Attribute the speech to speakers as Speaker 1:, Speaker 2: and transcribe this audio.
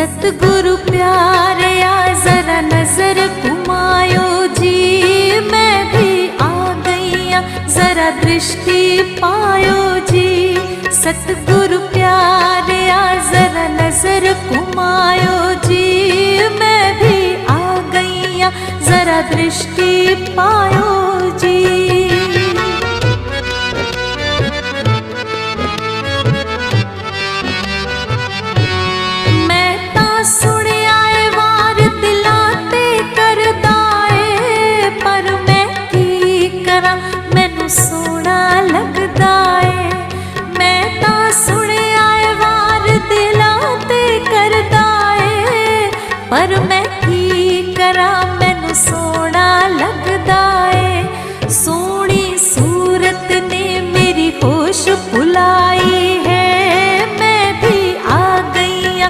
Speaker 1: सतगुरु प्यारे आ जरा नजर घुमायो जी। मैं भी आ आ, जरा दृष्टि पायो जी। सतगुरु प्यारे आ जरा नजर घुमायो जी। मैं भी आ आ, जरा दृष्टि पायो जी ਚਿਹਰਾ ਮੈਨੂੰ ਸੋਹਣਾ ਲੱਗਦਾ ਏ। ਮੈਂ ਤਾਂ ਸੁਣਿਆ ਏ, ਵਾਰ ਦਿਲਾਂ ਤੇ ਕਰਦਾ ਏ। ਪਰ ਮੈਂ ਕੀ ਕਰਾਂ?